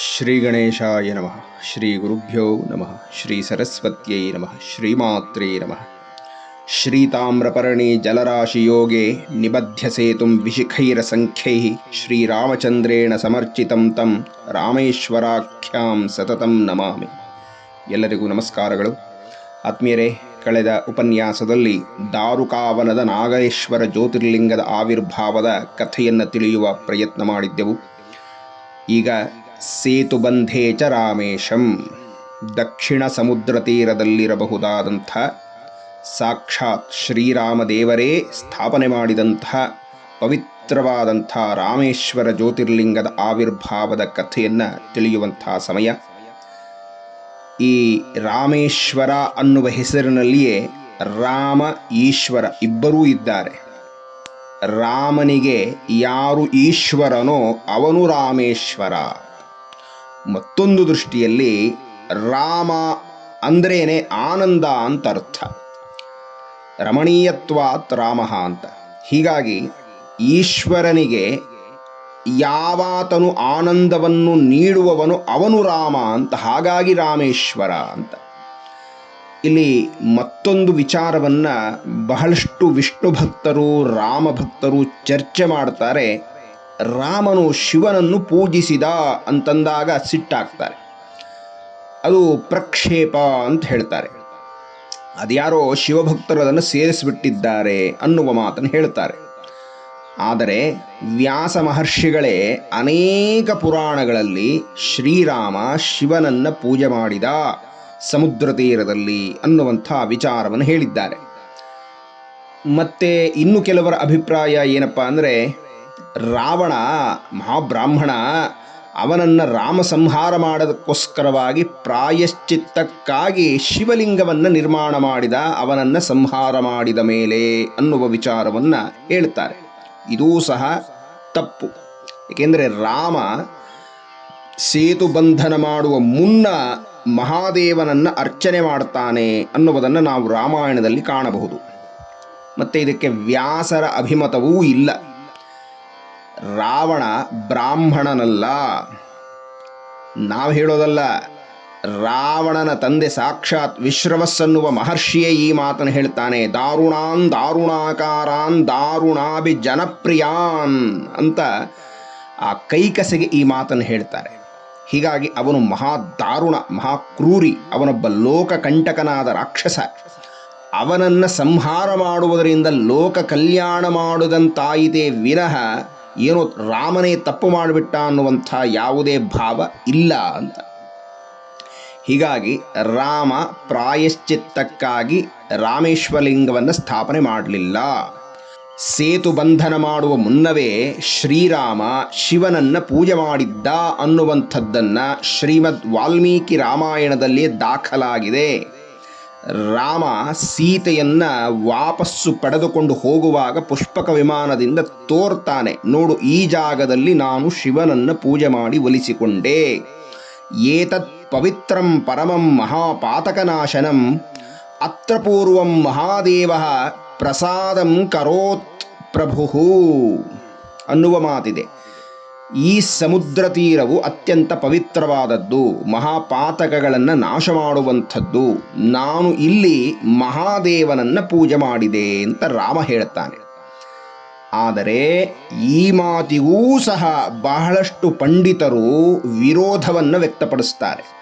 ಶ್ರೀ ಗಣೇಶಾಯ ನಮಃ. ಶ್ರೀ ಗುರುಭ್ಯೋ ನಮಃ. ಶ್ರೀ ಸರಸ್ವತ್ಯೈ ನಮಃ. ಶ್ರೀಮಾತ್ರೇ ನಮಃ. ಶ್ರೀತಾಮ್ರಪರ್ಣಿ ಜಲರಾಶಿಯೋಗೆ ನಿಬಧ್ಯ ಸೇತುಂ ವಿಶಿಖೈರಸಂಖ್ಯೈಃ ಶ್ರೀರಾಮಚಂದ್ರೇಣ ಸಮರ್ಚಿತಂ ತಂ ರಾಮೇಶ್ವರಾಖ್ಯಾಂ ಸತತಂ ನಮಾಮಿ. ಎಲ್ಲರಿಗೂ ನಮಸ್ಕಾರಗಳು. ಆತ್ಮೀಯರೇ, ಕಳೆದ ಉಪನ್ಯಾಸದಲ್ಲಿ ದಾರುಕಾವನದ ನಾಗೇಶ್ವರ ಜ್ಯೋತಿರ್ಲಿಂಗದ ಆವಿರ್ಭಾವದ ಕಥೆಯನ್ನು ತಿಳಿಯುವ ಪ್ರಯತ್ನ ಮಾಡಿದ್ದೆವು. ಈಗ ಸೇತುಬಂಧೇ ಚ ರಾಮೇಶಂ. ದಕ್ಷಿಣ ಸಮುದ್ರ ತೀರದಲ್ಲಿರಬಹುದಾದಂಥ ಸಾಕ್ಷಾತ್ ಶ್ರೀರಾಮದೇವರೇ ಸ್ಥಾಪನೆ ಮಾಡಿದಂಥ ಪವಿತ್ರವಾದಂಥ ರಾಮೇಶ್ವರ ಜ್ಯೋತಿರ್ಲಿಂಗದ ಆವಿರ್ಭಾವದ ಕಥೆಯನ್ನು ತಿಳಿಯುವಂಥ ಸಮಯ. ಈ ರಾಮೇಶ್ವರ ಅನ್ನುವ ಹೆಸರಿನಲ್ಲಿಯೇ ರಾಮ, ಈಶ್ವರ ಇಬ್ಬರೂ ಇದ್ದಾರೆ. ರಾಮನಿಗೆ ಯಾರು ಈಶ್ವರನೋ ಅವನು ರಾಮೇಶ್ವರ. ಮತ್ತೊಂದು ದೃಷ್ಟಿಯಲ್ಲಿ ರಾಮ ಅಂದ್ರೇನೆ ಆನಂದ ಅಂತ ಅರ್ಥ. ರಮಣೀಯತ್ವಾತ್ ರಾಮ ಅಂತ. ಹೀಗಾಗಿ ಈಶ್ವರನಿಗೆ ಯಾವಾತನು ಆನಂದವನ್ನು ನೀಡುವವನು ಅವನು ರಾಮ ಅಂತ. ಹಾಗಾಗಿ ರಾಮೇಶ್ವರ ಅಂತ. ಇಲ್ಲಿ ಮತ್ತೊಂದು ವಿಚಾರವನ್ನು ಬಹಳಷ್ಟು ವಿಷ್ಣು ಭಕ್ತರು ರಾಮ ಭಕ್ತರು ಚರ್ಚೆ ಮಾಡ್ತಾರೆ. ರಾಮನು ಶಿವನನ್ನು ಪೂಜಿಸಿದ ಅಂತಂದಾಗ ಸಿಟ್ಟಾಗ್ತಾರೆ. ಅದು ಪ್ರಕ್ಷೇಪ ಅಂತ ಹೇಳ್ತಾರೆ. ಅದ್ಯಾರೋ ಶಿವಭಕ್ತರು ಅದನ್ನು ಸೇರಿಸಿಬಿಟ್ಟಿದ್ದಾರೆ ಅನ್ನುವ ಮಾತನ್ನು ಹೇಳ್ತಾರೆ. ಆದರೆ ವ್ಯಾಸ ಮಹರ್ಷಿಗಳೇ ಅನೇಕ ಪುರಾಣಗಳಲ್ಲಿ ಶ್ರೀರಾಮ ಶಿವನನ್ನು ಪೂಜೆ ಮಾಡಿದ ಸಮುದ್ರ ತೀರದಲ್ಲಿ ಅನ್ನುವಂಥ ವಿಚಾರವನ್ನು ಹೇಳಿದ್ದಾರೆ. ಮತ್ತೆ ಇನ್ನು ಕೆಲವರ ಅಭಿಪ್ರಾಯ ಏನಪ್ಪ ಅಂದರೆ ರಾವಣ ಮಹಾಬ್ರಾಹ್ಮಣ ಅವನನ್ನು ರಾಮ ಸಂಹಾರ ಮಾಡೋದಕ್ಕೋಸ್ಕರವಾಗಿ ಪ್ರಾಯಶ್ಚಿತ್ತಕ್ಕಾಗಿ ಶಿವಲಿಂಗವನ್ನು ನಿರ್ಮಾಣ ಮಾಡಿದ, ಅವನನ್ನು ಸಂಹಾರ ಮಾಡಿದ ಮೇಲೆ ಅನ್ನುವ ವಿಚಾರವನ್ನು ಹೇಳ್ತಾರೆ. ಇದೂ ಸಹ ತಪ್ಪು. ಏಕೆಂದರೆ ರಾಮ ಸೇತು ಬಂಧನ ಮಾಡುವ ಮುನ್ನ ಮಹಾದೇವನನ್ನು ಅರ್ಚನೆ ಮಾಡ್ತಾನೆ ಅನ್ನುವುದನ್ನು ನಾವು ರಾಮಾಯಣದಲ್ಲಿ ಕಾಣಬಹುದು. ಮತ್ತು ಇದಕ್ಕೆ ವ್ಯಾಸರ ಅಭಿಮತವೂ ಇಲ್ಲ. ರಾವಣ ಬ್ರಾಹ್ಮಣನಲ್ಲ. ನಾವು ಹೇಳೋದಲ್ಲ, ರಾವಣನ ತಂದೆ ಸಾಕ್ಷಾತ್ ವಿಶ್ರವಸ್ಸನ್ನುವ ಮಹರ್ಷಿಯೇ ಈ ಮಾತನ್ನು ಹೇಳ್ತಾನೆ. ದಾರುಣಾನ್ ದಾರುಣಾಕಾರಾನ್ ದಾರುಣಾಭಿ ಜನಪ್ರಿಯಾನ್ ಅಂತ ಆ ಕೈಕಸೆಗೆ ಈ ಮಾತನ್ನು ಹೇಳ್ತಾರೆ. ಹೀಗಾಗಿ ಅವನು ಮಹಾ ದಾರುಣ ಮಹಾಕ್ರೂರಿ ಅವನೊಬ್ಬ ಲೋಕಕಂಟಕನಾದ ರಾಕ್ಷಸ. ಅವನನ್ನು ಸಂಹಾರ ಮಾಡುವುದರಿಂದ ಲೋಕ ಕಲ್ಯಾಣ ಮಾಡುವುದಂತಾಯಿತೇ ವಿನಃ ಏನೋ ರಾಮನೇ ತಪ್ಪು ಮಾಡಿಬಿಟ್ಟ ಅನ್ನುವಂಥ ಯಾವುದೇ ಭಾವ ಇಲ್ಲ ಅಂತ. ಹೀಗಾಗಿ ರಾಮ ಪ್ರಾಯಶ್ಚಿತ್ತಕ್ಕಾಗಿ ರಾಮೇಶ್ವರಲಿಂಗವನ್ನು ಸ್ಥಾಪನೆ ಮಾಡಲಿಲ್ಲ. ಸೇತು ಬಂಧನ ಮಾಡುವ ಮುನ್ನವೇ ಶ್ರೀರಾಮ ಶಿವನನ್ನ ಪೂಜೆ ಮಾಡಿದ್ದ ಅನ್ನುವಂಥದ್ದನ್ನು ಶ್ರೀಮದ್ ವಾಲ್ಮೀಕಿ ರಾಮಾಯಣದಲ್ಲಿ ದಾಖಲಾಗಿದೆ. ರಾಮ ಸೀತೆಯನ್ನ ವಾಪಸ್ಸು ಪಡೆದುಕೊಂಡು ಹೋಗುವಾಗ ಪುಷ್ಪಕ ವಿಮಾನದಿಂದ ತೋರ್ತಾನೆ. ನೋಡು, ಈ ಜಾಗದಲ್ಲಿ ನಾನು ಶಿವನನ್ನು ಪೂಜೆ ಮಾಡಿ ಒಲಿಸಿಕೊಂಡೆ. ಏತತ್ ಪವಿತ್ರಂ ಪರಮಂ ಮಹಾಪಾತಕನಾಶನಂ ಅತ್ರ ಪೂರ್ವಂ ಮಹಾದೇವ ಪ್ರಸಾದಂ ಕರೋತ್ ಪ್ರಭು ಅನ್ನುವ ಮಾತಿದೆ. ಈ ಸಮುದ್ರ ತೀರವು ಅತ್ಯಂತ ಪವಿತ್ರವಾದದ್ದು, ಮಹಾಪಾತಕಗಳನ್ನು ನಾಶ ಮಾಡುವಂಥದ್ದು ನಾನು ಇಲ್ಲಿ ಮಹಾದೇವನನ್ನು ಪೂಜೆ ಮಾಡಿದೆ ಅಂತ ರಾಮ ಹೇಳ್ತಾನೆ. ಆದರೆ ಈ ಮಾತಿಗೂ ಸಹ ಬಹಳಷ್ಟು ಪಂಡಿತರು ವಿರೋಧವನ್ನು ವ್ಯಕ್ತಪಡಿಸ್ತಾರೆ.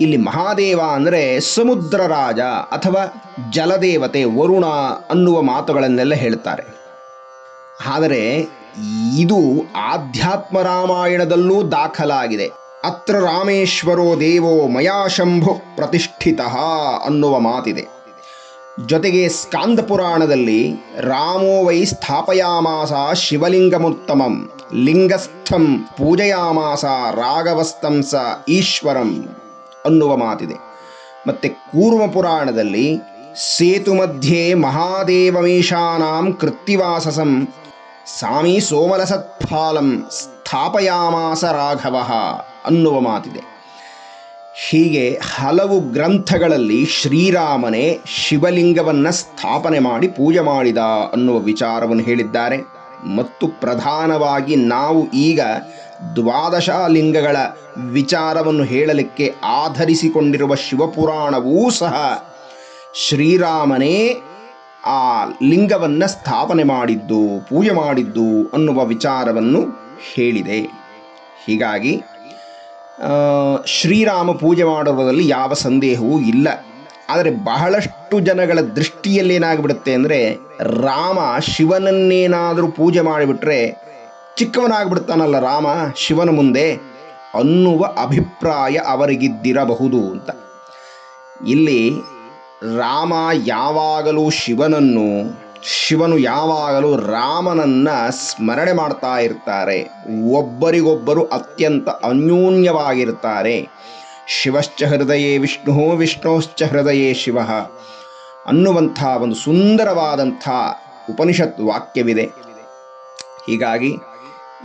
ಇಲ್ಲಿ ಮಹಾದೇವ ಅಂದರೆ ಸಮುದ್ರ ರಾಜ ಅಥವಾ ಜಲದೇವತೆ ವರುಣ ಅನ್ನುವ ಮಾತುಗಳನ್ನೆಲ್ಲ ಹೇಳ್ತಾರೆ. ಆದರೆ ಇದು ಆಧ್ಯಾತ್ಮ ರಾಮಾಯಣದಲ್ಲೂ ದಾಖಲಾಗಿದೆ. ಅತ್ರ ರಾಮೇಶ್ವರೋ ದೇವೋ ಮಯಾಶಂಭು ಪ್ರತಿಷ್ಠಿತ ಅನ್ನುವ ಮಾತಿದೆ. ಜೊತೆಗೆ ಸ್ಕಾಂದ ಪುರಾಣದಲ್ಲಿ ರಾಮೋ ವೈ ಸ್ಥಾಪಯಾಮಾಸ ಶಿವಲಿಂಗಮುತ್ತಮಂ, ಲಿಂಗಸ್ಥಂ ಪೂಜಯಾಮಾಸ ರಾಘವಸ್ತಂ ಈಶ್ವರಂ ಅನ್ನುವ ಮಾತಿದೆ. ಮತ್ತು ಕೂರ್ಮ ಪುರಾಣದಲ್ಲಿ ಸೇತು ಮಧ್ಯೆ ಮಹಾದೇವಮೇಶಾನಾಂ ಕೃತ್ತಿವಾಸಸಂ. ಸಾಮಿ ಸೋಮರಸತ್ಫಾಲಂ ಸ್ಥಾಪಯಾಮಾಸ ರಾಘವ ಅನ್ನುವ ಮಾತಿದೆ. ಹೀಗೆ ಹಲವು ಗ್ರಂಥಗಳಲ್ಲಿ ಶ್ರೀರಾಮನೇ ಶಿವಲಿಂಗವನ್ನು ಸ್ಥಾಪನೆ ಮಾಡಿ ಪೂಜೆ ಮಾಡಿದ ಅನ್ನುವ ವಿಚಾರವನ್ನು ಹೇಳಿದ್ದಾರೆ. ಮತ್ತು ಪ್ರಧಾನವಾಗಿ ನಾವು ಈಗ ದ್ವಾದಶ ಲಿಂಗಗಳ ವಿಚಾರವನ್ನು ಹೇಳಲಿಕ್ಕೆ ಆಧರಿಸಿಕೊಂಡಿರುವ ಶಿವಪುರಾಣವೂ ಸಹ ಶ್ರೀರಾಮನೇ ಆ ಲಿಂಗವನ್ನು ಸ್ಥಾಪನೆ ಮಾಡಿದ್ದು, ಪೂಜೆ ಮಾಡಿದ್ದು ಅನ್ನುವ ವಿಚಾರವನ್ನು ಹೇಳಿದೆ. ಹೀಗಾಗಿ ಶ್ರೀರಾಮ ಪೂಜೆ ಮಾಡುವುದರಲ್ಲಿ ಯಾವ ಸಂದೇಹವೂ ಇಲ್ಲ. ಆದರೆ ಬಹಳಷ್ಟು ಜನಗಳ ದೃಷ್ಟಿಯಲ್ಲಿ ಏನಾಗ್ಬಿಡುತ್ತೆ ಅಂದರೆ, ರಾಮ ಶಿವನನ್ನೇನಾದರೂ ಪೂಜೆ ಮಾಡಿಬಿಟ್ರೆ ಚಿಕ್ಕವನಾಗ್ಬಿಡ್ತಾನಲ್ಲ ರಾಮ ಶಿವನ ಮುಂದೆ ಅನ್ನುವ ಅಭಿಪ್ರಾಯ ಅವರಿಗಿದ್ದಿರಬಹುದು ಅಂತ. ಇಲ್ಲಿ ರಾಮ ಯಾವಾಗಲೂ ಶಿವನನ್ನು, ಶಿವನು ಯಾವಾಗಲೂ ರಾಮನನ್ನ ಸ್ಮರಣೆ ಮಾಡ್ತಾ ಇರ್ತಾರೆ. ಒಬ್ಬರಿಗೊಬ್ಬರು ಅತ್ಯಂತ ಅನ್ಯೋನ್ಯವಾಗಿರ್ತಾರೆ. ಶಿವಶ್ಚ ಹೃದಯೇ ವಿಷ್ಣು, ವಿಷ್ಣೋಶ್ಚ ಹೃದಯೇ ಶಿವ. ಅನ್ನುವಂಥ ಒಂದು ಸುಂದರವಾದಂಥ ಉಪನಿಷತ್ ವಾಕ್ಯವಿದೆ. ಹೀಗಾಗಿ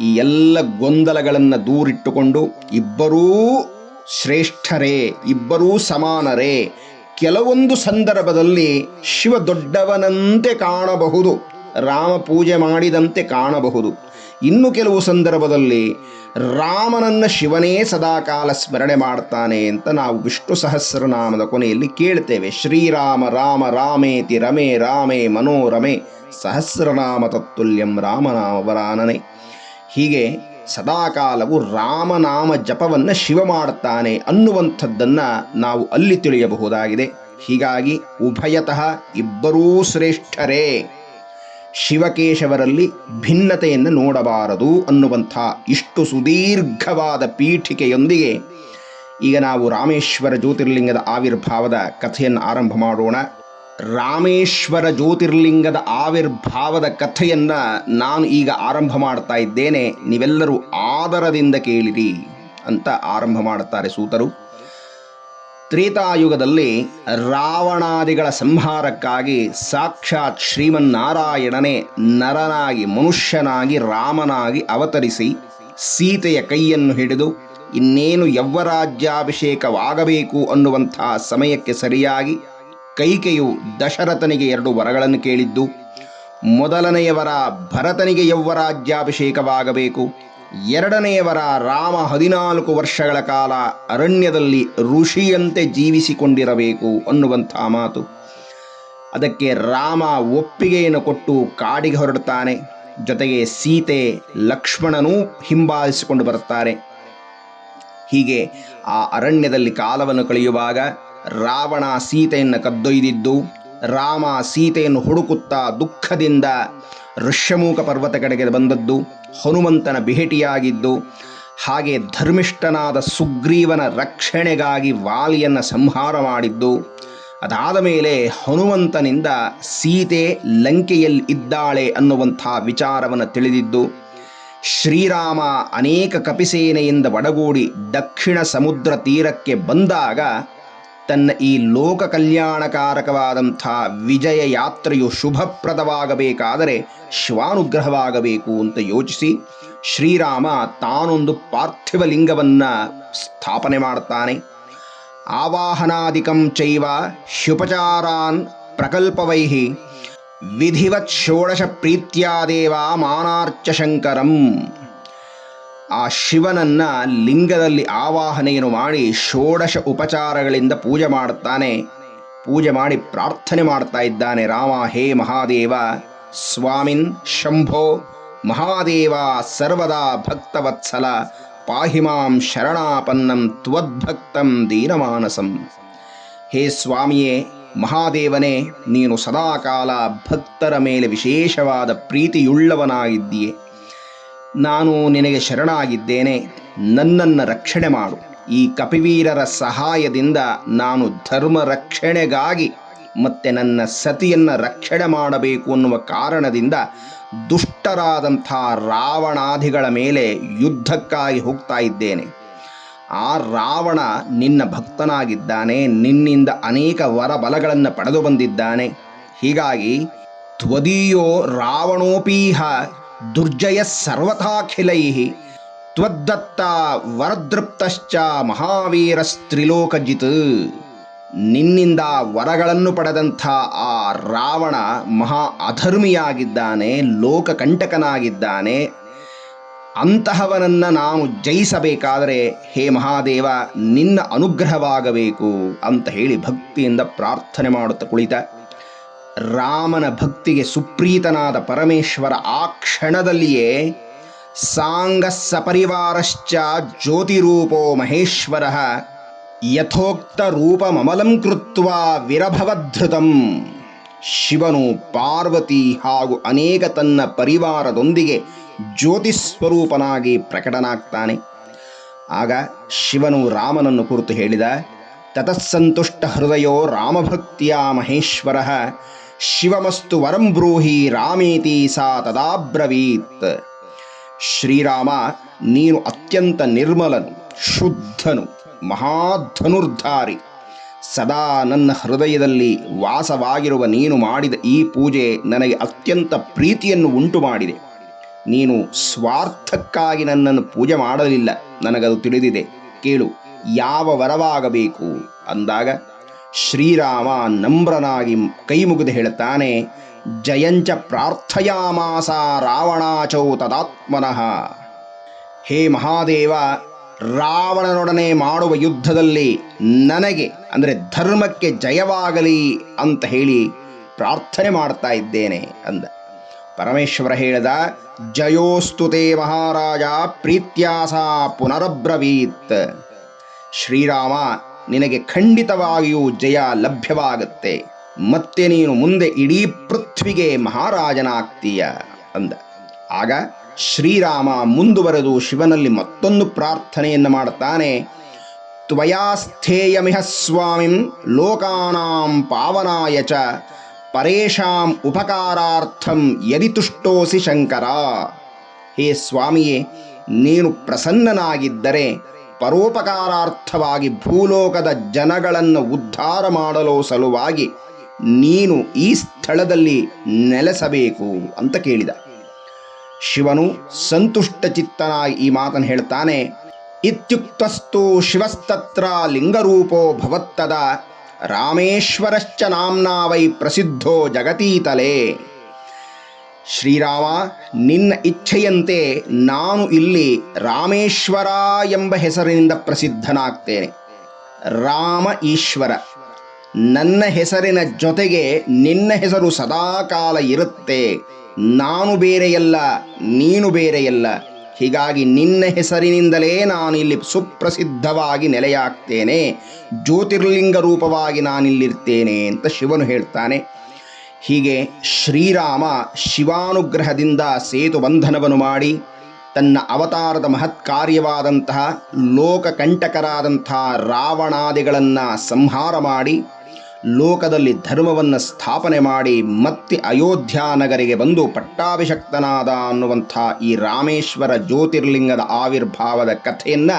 ಈ ಎಲ್ಲ ಗೊಂದಲಗಳನ್ನು ದೂರಿಟ್ಟುಕೊಂಡು ಇಬ್ಬರೂ ಶ್ರೇಷ್ಠರೇ, ಇಬ್ಬರೂ ಸಮಾನರೇ ಕೆಲವೊಂದು ಸಂದರ್ಭದಲ್ಲಿ ಶಿವ ದೊಡ್ಡವನಂತೆ ಕಾಣಬಹುದು, ರಾಮ ಪೂಜೆ ಮಾಡಿದಂತೆ ಕಾಣಬಹುದು. ಇನ್ನು ಕೆಲವು ಸಂದರ್ಭದಲ್ಲಿ ರಾಮನನ್ನ ಶಿವನೇ ಸದಾಕಾಲ ಸ್ಮರಣೆ ಮಾಡ್ತಾನೆ ಅಂತ ನಾವು ವಿಷ್ಣು ಸಹಸ್ರನಾಮದ ಕೊನೆಯಲ್ಲಿ ಕೇಳ್ತೇವೆ. ಶ್ರೀರಾಮ, ರಾಮ, ರಾಮೇತಿ, ರಮೇ, ರಾಮೇ ಮನೋರಮೆ ಸಹಸ್ರನಾಮ ತತ್ತುಲ್ಯಂ ರಾಮನಾಮ ವರಾನನೆ. ಹೀಗೆ ಸದಾಕಾಲವು ರಾಮನಾಮ ಜಪವನ್ನು ಶಿವ ಮಾಡುತ್ತಾನೆ ಅನ್ನುವಂಥದ್ದನ್ನು ನಾವು ಅಲ್ಲಿ ತಿಳಿಯಬಹುದಾಗಿದೆ. ಹೀಗಾಗಿ ಉಭಯತಃ ಇಬ್ಬರೂ ಶ್ರೇಷ್ಠರೇ. ಶಿವಕೇಶವರಲ್ಲಿ ಭಿನ್ನತೆಯನ್ನು ನೋಡಬಾರದು ಅನ್ನುವಂಥ ಇಷ್ಟು ಸುದೀರ್ಘವಾದ ಪೀಠಿಕೆಯೊಂದಿಗೆ ಈಗ ನಾವು ರಾಮೇಶ್ವರ ಜ್ಯೋತಿರ್ಲಿಂಗದ ಆವಿರ್ಭಾವದ ಕಥೆಯನ್ನು ಆರಂಭ ಮಾಡೋಣ. ರಾಮೇಶ್ವರ ಜ್ಯೋತಿರ್ಲಿಂಗದ ಆವಿರ್ಭಾವದ ಕಥೆಯನ್ನು ನಾನು ಈಗ ಆರಂಭ ಮಾಡ್ತಾ ಇದ್ದೇನೆ. ನೀವೆಲ್ಲರೂ ಆದರದಿಂದ ಕೇಳಿರಿ ಅಂತ ಆರಂಭ ಮಾಡುತ್ತಾರೆ ಸೂತರು. ತ್ರೇತಾಯುಗದಲ್ಲಿ ರಾವಣಾದಿಗಳ ಸಂಹಾರಕ್ಕಾಗಿ ಸಾಕ್ಷಾತ್ ಶ್ರೀಮನ್ನಾರಾಯಣನೇ ನರನಾಗಿ, ಮನುಷ್ಯನಾಗಿ, ರಾಮನಾಗಿ ಅವತರಿಸಿ ಸೀತೆಯ ಕೈಯನ್ನು ಹಿಡಿದು, ಇನ್ನೇನು ಯವ್ವರಾಜ್ಯಾಭಿಷೇಕವಾಗಬೇಕು ಅನ್ನುವಂತಹ ಸಮಯಕ್ಕೆ ಸರಿಯಾಗಿ ಕೈಕೆಯು ದಶರಥನಿಗೆ ಎರಡು ವರಗಳನ್ನು ಕೇಳಿದ್ದು ಮೊದಲನೆಯವರ ಭರತನಿಗೆ ಯೌವರಾಜ್ಯಾಭಿಷೇಕವಾಗಬೇಕು ಎರಡನೆಯವರ ರಾಮ ಹದಿನಾಲ್ಕು ವರ್ಷಗಳ ಕಾಲ ಅರಣ್ಯದಲ್ಲಿ ಋಷಿಯಂತೆ ಜೀವಿಸಿಕೊಂಡಿರಬೇಕು ಅನ್ನುವಂಥ ಮಾತು. ಅದಕ್ಕೆ ರಾಮ ಒಪ್ಪಿಗೆಯನ್ನು ಕೊಟ್ಟು ಕಾಡಿಗೆ ಹೊರಡುತ್ತಾನೆ, ಜೊತೆಗೆ ಸೀತೆ ಲಕ್ಷ್ಮಣನೂ ಹಿಂಬಾಲಿಸಿಕೊಂಡು ಬರುತ್ತಾರೆ. ಹೀಗೆ ಆ ಅರಣ್ಯದಲ್ಲಿ ಕಾಲವನ್ನು ಕಳೆಯುವಾಗ ರಾವಣ ಸೀತೆಯನ್ನು ಕದ್ದೊಯ್ದಿದ್ದು, ರಾಮ ಸೀತೆಯನ್ನು ಹುಡುಕುತ್ತಾ ದುಃಖದಿಂದ ಋಷ್ಯಮೂಕ ಪರ್ವತ ಕಡೆಗೆ ಬಂದದ್ದು, ಹನುಮಂತನ ಭೇಟಿಯಾಗಿದ್ದು ಹಾಗೆ ಧರ್ಮಿಷ್ಠನಾದ ಸುಗ್ರೀವನ ರಕ್ಷಣೆಗಾಗಿ ವಾಲಿಯನ್ನು ಸಂಹಾರ ಮಾಡಿದ್ದು, ಅದಾದ ಮೇಲೆ ಹನುಮಂತನಿಂದ ಸೀತೆ ಲಂಕೆಯಲ್ಲಿ ಇದ್ದಾಳೆ ಅನ್ನುವಂಥ ವಿಚಾರವನ್ನು ತಿಳಿದಿದ್ದು, ಶ್ರೀರಾಮ ಅನೇಕ ಕಪಿಸೇನೆಯಿಂದ ಒಡಗೂಡಿ ದಕ್ಷಿಣ ಸಮುದ್ರ ತೀರಕ್ಕೆ ಬಂದಾಗ ತನ್ನ ಈ ಲೋಕ ಕಲ್ಯಾಣಕಾರಕವಾದಂಥ ವಿಜಯ ಯಾತ್ರೆಯು ಶುಭಪ್ರದವಾಗಬೇಕಾದರೆ ಶಿವಾನುಗ್ರಹವಾಗಬೇಕು ಅಂತ ಯೋಚಿಸಿ ಶ್ರೀರಾಮ ತಾನೊಂದು ಪಾರ್ಥಿವ ಲಿಂಗವನ್ನು ಸ್ಥಾಪನೆ ಮಾಡುತ್ತಾನೆ ಆವಾಹನಾಧಿಕಂ ಚೈವ ಶುಪಚಾರಾನ್ ಪ್ರಕಲ್ಪವೈಹಿ ವಿಧಿವತ್ ಷೋಡಶ ಪ್ರೀತ್ಯಾದೇವ ಮಾನಾರ್ಚ ಶಂಕರಂ. ಆ ಶಿವನನ್ನ ಲಿಂಗದಲ್ಲಿ ಆವಾಹನೆಯನ್ನು ಮಾಡಿ ಷೋಡಶ ಉಪಚಾರಗಳಿಂದ ಪೂಜೆ ಮಾಡುತ್ತಾನೆ. ಪೂಜೆ ಮಾಡಿ ಪ್ರಾರ್ಥನೆ ಮಾಡ್ತಾ ಇದ್ದಾನೆ. ರಾಮ, ಹೇ ಮಹಾದೇವ, ಸ್ವಾಮಿನ್, ಶಂಭೋ, ಮಹಾದೇವ, ಸರ್ವದಾ ಭಕ್ತವತ್ಸಲ, ಪಾಹಿಮಾಂ ಶರಣಾಪನ್ನಂ ತ್ವದ್ಭಕ್ತಂ ದೀನಮಾನಸಂ. ಹೇ ಸ್ವಾಮಿಯೇ, ಮಹಾದೇವನೇ, ನೀನು ಸದಾಕಾಲ ಭಕ್ತರ ಮೇಲೆ ವಿಶೇಷವಾದ ಪ್ರೀತಿಯುಳ್ಳವನಾಗಿದ್ದೀಯೆ. ನಾನು ನಿನಗೆ ಶರಣಾಗಿದ್ದೇನೆ. ನನ್ನನ್ನು ರಕ್ಷಣೆ ಮಾಡು. ಈ ಕಪಿವೀರರ ಸಹಾಯದಿಂದ ನಾನು ಧರ್ಮ ರಕ್ಷಣೆಗಾಗಿ ಮತ್ತೆ ನನ್ನ ಸತಿಯನ್ನು ರಕ್ಷಣೆ ಮಾಡಬೇಕು ಅನ್ನುವ ಕಾರಣದಿಂದ ದುಷ್ಟರಾದಂಥ ರಾವಣಾದಿಗಳ ಮೇಲೆ ಯುದ್ಧಕ್ಕಾಗಿ ಹೋಗ್ತಾ ಇದ್ದೇನೆ. ಆ ರಾವಣ ನಿನ್ನ ಭಕ್ತನಾಗಿದ್ದಾನೆ. ನಿನ್ನಿಂದ ಅನೇಕ ವರಬಲಗಳನ್ನು ಪಡೆದು ಬಂದಿದ್ದಾನೆ. ಹೀಗಾಗಿ ತ್ವದೀಯೋ ರಾವಣೋಪೀಹ ದುರ್ಜಯ ಸರ್ವಥಾಖಿಲೈ ತ್ವದ್ದತ್ತ ವರದೃಪ್ತಶ್ಚ ಮಹಾವೀರಸ್ತ್ರಿಲೋಕಜಿತ್ ನಿನ್ನಿಂದ ವರಗಳನ್ನು ಪಡೆದಂಥ ಆ ರಾವಣ ಮಹಾ ಅಧರ್ಮಿಯಾಗಿದ್ದಾನೆ, ಲೋಕಕಂಟಕನಾಗಿದ್ದಾನೆ. ಅಂತಹವನನ್ನು ನಾನು ಜಯಿಸಬೇಕಾದರೆ ಹೇ ಮಹಾದೇವ, ನಿನ್ನ ಅನುಗ್ರಹವಾಗಬೇಕು ಅಂತ ಹೇಳಿ ಭಕ್ತಿಯಿಂದ ಪ್ರಾರ್ಥನೆ ಮಾಡುತ್ತಾ ಕುಳಿತ ರಾಮನ ಭಕ್ತಿಗೆ ಸುಪ್ರೀತನಾದ ಪರಮೇಶ್ವರ ಆ ಕ್ಷಣದಲ್ಲಿಯೇ ಸಾಂಗ ಸಪರಿವಾರಶ್ಚ ಜ್ಯೋತಿರೂಪೋ ಮಹೇಶ್ವರ ಯಥೋಕ್ತ ರೂಪಮಮಲಂ ಕೃತ್ವ ವಿರಭವಧೃತಂ ಶಿವನು ಪಾರ್ವತಿ ಹಾಗೂ ಅನೇಕ ತನ್ನ ಪರಿವಾರದೊಂದಿಗೆ ಜ್ಯೋತಿಸ್ವರೂಪನಾಗಿ ಪ್ರಕಟನಾಗ್ತಾನೆ. ಆಗ ಶಿವನು ರಾಮನನ್ನು ಕುರಿತು ಹೇಳಿದ ತತಸ್ಸಂತುಷ್ಟ ಹೃದಯೋ ರಾಮಭಕ್ತಿಯ ಮಹೇಶ್ವರ ಶಿವಮಸ್ತು ವರಂ ಬ್ರೂಹಿ ರಾಮೇತಿ ಸಾ ತದಾಬ್ರವೀತ್. ಶ್ರೀರಾಮ, ನೀನು ಅತ್ಯಂತ ನಿರ್ಮಲನು, ಶುದ್ಧನು, ಮಹಾಧನುರ್ಧಾರಿ. ಸದಾ ನನ್ನ ಹೃದಯದಲ್ಲಿ ವಾಸವಾಗಿರುವ ನೀನು ಮಾಡಿದ ಈ ಪೂಜೆ ನನಗೆ ಅತ್ಯಂತ ಪ್ರೀತಿಯನ್ನು ಉಂಟು ಮಾಡಿದೆ ನೀನು ಸ್ವಾರ್ಥಕ್ಕಾಗಿ ನನ್ನನ್ನು ಪೂಜೆ ಮಾಡಲಿಲ್ಲ, ನನಗದು ತಿಳಿದಿದೆ. ಕೇಳು, ಯಾವ ವರವಾಗಬೇಕು? ಅಂದಾಗ ಶ್ರೀರಾಮ ನಮ್ರನಾಗಿ ಕೈ ಮುಗಿದು ಹೇಳುತ್ತಾನೆ, ಜಯಂಚ ಪ್ರಾರ್ಥಯಾಮಾಸ ರಾವಣಾಚೌ ತದಾತ್ಮನಃ. ಹೇ ಮಹಾದೇವ, ರಾವಣನೊಡನೆ ಮಾಡುವ ಯುದ್ಧದಲ್ಲಿ ನನಗೆ, ಅಂದರೆ ಧರ್ಮಕ್ಕೆ ಜಯವಾಗಲಿ ಅಂತ ಹೇಳಿ ಪ್ರಾರ್ಥನೆ ಮಾಡ್ತಾ ಇದ್ದೇನೆ ಅಂದ. ಪರಮೇಶ್ವರ ಹೇಳಿದ ಜಯೋಸ್ತುತೆ ಮಹಾರಾಜ, ಪ್ರೀತ್ಯಾಸ ಪುನರಬ್ರವೀತ್. ಶ್ರೀರಾಮ ನಿನಗೆ ಖಂಡಿತವಾಗಿಯೂ ಜಯ ಲಭ್ಯವಾಗುತ್ತೆ. ಮತ್ತೆ ನೀನು ಮುಂದೆ ಇಡೀ ಪೃಥ್ವಿಗೆ ಮಹಾರಾಜನಾಗ್ತೀಯ ಅಂದ. ಆಗ ಶ್ರೀರಾಮ ಮುಂದುವರೆದು ಶಿವನಲ್ಲಿ ಮತ್ತೊಂದು ಪ್ರಾರ್ಥನೆಯನ್ನು ಮಾಡುತ್ತಾನೆ. ತ್ವಯಾಸ್ಥೇಯಮಿಹ ಸ್ವಾಮಿಂ ಲೋಕಾನಾಂ ಪಾವನಾಯ ಚ ಪರೇಶಾಂ ಉಪಕಾರಾರ್ಥಂ ಯದಿ ತುಷ್ಟೋಸಿ ಶಂಕರ. ಹೇ ಸ್ವಾಮಿಯೇ, ನೀನು ಪ್ರಸನ್ನನಾಗಿದ್ದರೆ ಪರೋಪಕಾರಾರ್ಥವಾಗಿ ಭೂಲೋಕದ ಜನಗಳನ್ನು ಉದ್ಧಾರ ಮಾಡಲು ಸಲುವಾಗಿ ನೀನು ಈ ಸ್ಥಳದಲ್ಲಿ ನೆಲೆಸಬೇಕು ಅಂತ ಕೇಳಿದ. ಶಿವನು ಸಂತುಷ್ಟ ಚಿತ್ತನಾಗಿ ಈ ಮಾತನ್ನು ಹೇಳ್ತಾನೆ ಇತ್ಯುಕ್ತಸ್ತು ಶಿವಸ್ತತ್ರ ಲಿಂಗರೂಪೋ ಭವತ್ತದ ರಾಮೇಶ್ವರಶ್ಚ ನಾಮ್ನಾ ವೈ ಪ್ರಸಿದ್ಧೋ ಜಗತೀತಲೆ. ಶ್ರೀರಾಮ, ನಿನ್ನ ಇಚ್ಛೆಯಂತೆ ನಾನು ಇಲ್ಲಿ ರಾಮೇಶ್ವರ ಎಂಬ ಹೆಸರಿನಿಂದ ಪ್ರಸಿದ್ಧನಾಗ್ತೇನೆ. ರಾಮ ಈಶ್ವರ, ನನ್ನ ಹೆಸರಿನ ಜೊತೆಗೆ ನಿನ್ನ ಹೆಸರು ಸದಾಕಾಲ ಇರುತ್ತೆ. ನಾನು ಬೇರೆಯಲ್ಲ, ನೀನು ಬೇರೆಯಲ್ಲ. ಹೀಗಾಗಿ ನಿನ್ನ ಹೆಸರಿನಿಂದಲೇ ನಾನು ಇಲ್ಲಿ ಸುಪ್ರಸಿದ್ಧವಾಗಿ ನೆಲೆಯಾಗ್ತೇನೆ. ಜ್ಯೋತಿರ್ಲಿಂಗ ರೂಪವಾಗಿ ನಾನಿಲ್ಲಿರ್ತೇನೆ ಅಂತ ಶಿವನು ಹೇಳ್ತಾನೆ. ಹೀಗೆ ಶ್ರೀರಾಮ ಶಿವಾನುಗ್ರಹದಿಂದ ಸೇತು ಬಂಧನವನ್ನು ಮಾಡಿ ತನ್ನ ಅವತಾರದ ಮಹತ್ ಕಾರ್ಯವಾದಂತಹ ಲೋಕಕಂಟಕರಾದಂತಹ ರಾವಣಾದಿಗಳನ್ನು ಸಂಹಾರ ಮಾಡಿ ಲೋಕದಲ್ಲಿ ಧರ್ಮವನ್ನು ಸ್ಥಾಪನೆ ಮಾಡಿ ಮತ್ತೆ ಅಯೋಧ್ಯ ನಗರಿಗೆ ಬಂದು ಪಟ್ಟಾಭಿಷಕ್ತನಾದ ಅನ್ನುವಂಥ ಈ ರಾಮೇಶ್ವರ ಜ್ಯೋತಿರ್ಲಿಂಗದ ಆವಿರ್ಭಾವದ ಕಥೆಯನ್ನು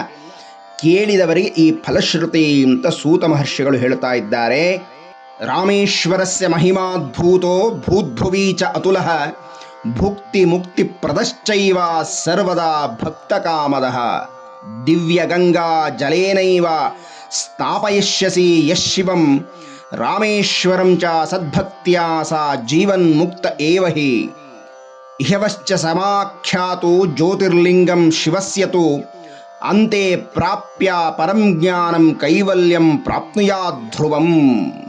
ಕೇಳಿದವರಿಗೆ ಈ ಫಲಶ್ರುತಿ ಅಂತ ಸೂತ ಮಹರ್ಷಿಗಳು ಹೇಳ್ತಾ ಇದ್ದಾರೆ. रामेश्वरस्य महिमाद्भूतो भूद्भुवी च अतुलः भुक्तिमुक्तिप्रदश्चैव सर्वदा भक्तकामदः। दिव्यगङ्गाजलेनैव स्थापयिष्यसि यः शिवं रामेश्वरं च सद्भक्त्या सा जीवन्मुक्त एव हि। इहवश्च समाख्यातु ज्योतिर्लिङ्गं शिवस्य तु अन्ते प्राप्य परं ज्ञानं कैवल्यं प्राप्नुयाद्ध्रुवम्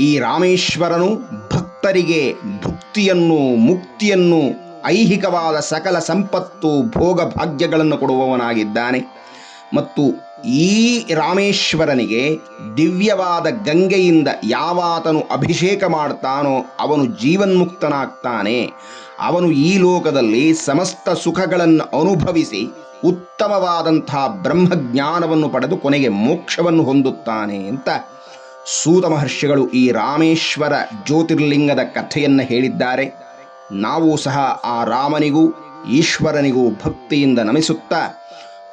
ಈ ರಾಮೇಶ್ವರನು ಭಕ್ತರಿಗೆ ಭುಕ್ತಿಯನ್ನು, ಮುಕ್ತಿಯನ್ನು, ಐಹಿಕವಾದ ಸಕಲ ಸಂಪತ್ತು, ಭೋಗ ಭಾಗ್ಯಗಳನ್ನು ಕೊಡುವವನಾಗಿದ್ದಾನೆ. ಮತ್ತು ಈ ರಾಮೇಶ್ವರನಿಗೆ ದಿವ್ಯವಾದ ಗಂಗೆಯಿಂದ ಯಾವಾತನು ಅಭಿಷೇಕ ಮಾಡ್ತಾನೋ ಅವನು ಜೀವನ್ಮುಕ್ತನಾಗ್ತಾನೆ. ಅವನು ಈ ಲೋಕದಲ್ಲಿ ಸಮಸ್ತ ಸುಖಗಳನ್ನು ಅನುಭವಿಸಿ ಉತ್ತಮವಾದಂಥ ಬ್ರಹ್ಮಜ್ಞಾನವನ್ನು ಪಡೆದು ಕೊನೆಗೆ ಮೋಕ್ಷವನ್ನು ಹೊಂದುತ್ತಾನೆ ಅಂತ ಸೂತ ಮಹರ್ಷಿಗಳು ಈ ರಾಮೇಶ್ವರ ಜ್ಯೋತಿರ್ಲಿಂಗದ ಕಥೆಯನ್ನು ಹೇಳಿದ್ದಾರೆ. ನಾವು ಸಹ ಆ ರಾಮನಿಗೂ, ಈಶ್ವರನಿಗೂ ಭಕ್ತಿಯಿಂದ ನಮಿಸುತ್ತಾ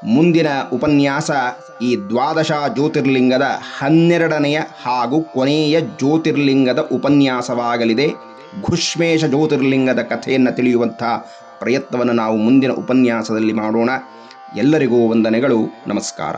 ಮುಂದಿನ ಉಪನ್ಯಾಸ ಈ ದ್ವಾದಶ ಜ್ಯೋತಿರ್ಲಿಂಗದ ಹನ್ನೆರಡನೆಯ ಹಾಗೂ ಕೊನೆಯ ಜ್ಯೋತಿರ್ಲಿಂಗದ ಉಪನ್ಯಾಸವಾಗಲಿದೆ. ಘುಷ್ಮೇಶ ಜ್ಯೋತಿರ್ಲಿಂಗದ ಕಥೆಯನ್ನು ತಿಳಿಯುವಂಥ ಪ್ರಯತ್ನವನ್ನು ನಾವು ಮುಂದಿನ ಉಪನ್ಯಾಸದಲ್ಲಿ ಮಾಡೋಣ. ಎಲ್ಲರಿಗೂ ವಂದನೆಗಳು. ನಮಸ್ಕಾರ.